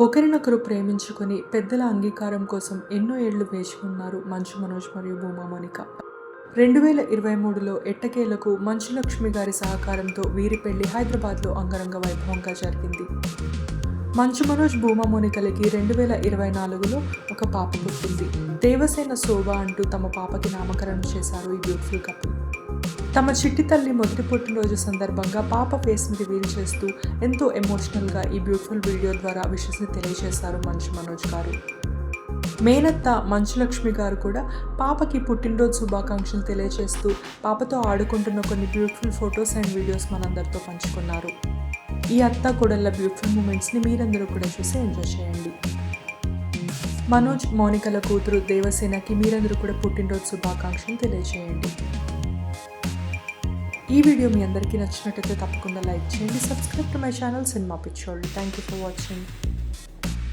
ఒకరినొకరు ప్రేమించుకుని పెద్దల అంగీకారం కోసం ఎన్నో ఏళ్ళు వేచి ఉన్నారు మంచు మనోజ్ మరియు భూమా మోనిక. రెండు వేల ఇరవై మూడులో ఎట్టకేలకు మంచు లక్ష్మి గారి సహకారంతో వీరి పెళ్ళి హైదరాబాద్లో అంగరంగ వైభవంగా జరిగింది. మంచు మనోజ్ భూమా మోనికలకి రెండు వేల ఇరవై నాలుగులో ఒక పాప పుట్టింది. దేవసేన శోభ అంటూ తమ పాపకి నామకరణం చేశారు ఈ బ్యూటిఫుల్ కపుల్. తమ చిట్టి తల్లి మొదటి పుట్టినరోజు సందర్భంగా పాప ఫేస్ని రివీల్ చేస్తూ ఎంతో ఎమోషనల్గా ఈ బ్యూటిఫుల్ వీడియో ద్వారా విషెస్ని తెలియజేశారు మంచు మనోజ్ గారు. మేనత్త మంచులక్ష్మి గారు కూడా పాపకి పుట్టినరోజు శుభాకాంక్షలు తెలియజేస్తూ పాపతో ఆడుకుంటున్న కొన్ని బ్యూటిఫుల్ ఫొటోస్ అండ్ వీడియోస్ మనందరితో పంచుకున్నారు. ఈ అత్త కొడళ్ళ బ్యూటిఫుల్ మూమెంట్స్ని మీరందరూ కూడా చూసి ఎంజాయ్ చేయండి. మనోజ్ మౌనికల కూతురు దేవసేనకి మీరందరూ కూడా పుట్టినరోజు శుభాకాంక్షలు తెలియజేయండి. ఈ వీడియో మీ అందరికీ నచ్చినట్టయితే తప్పకుండా లైక్ చేయండి subscribe to my channel cinema పిచ్చోళ్ళు. Thank you for watching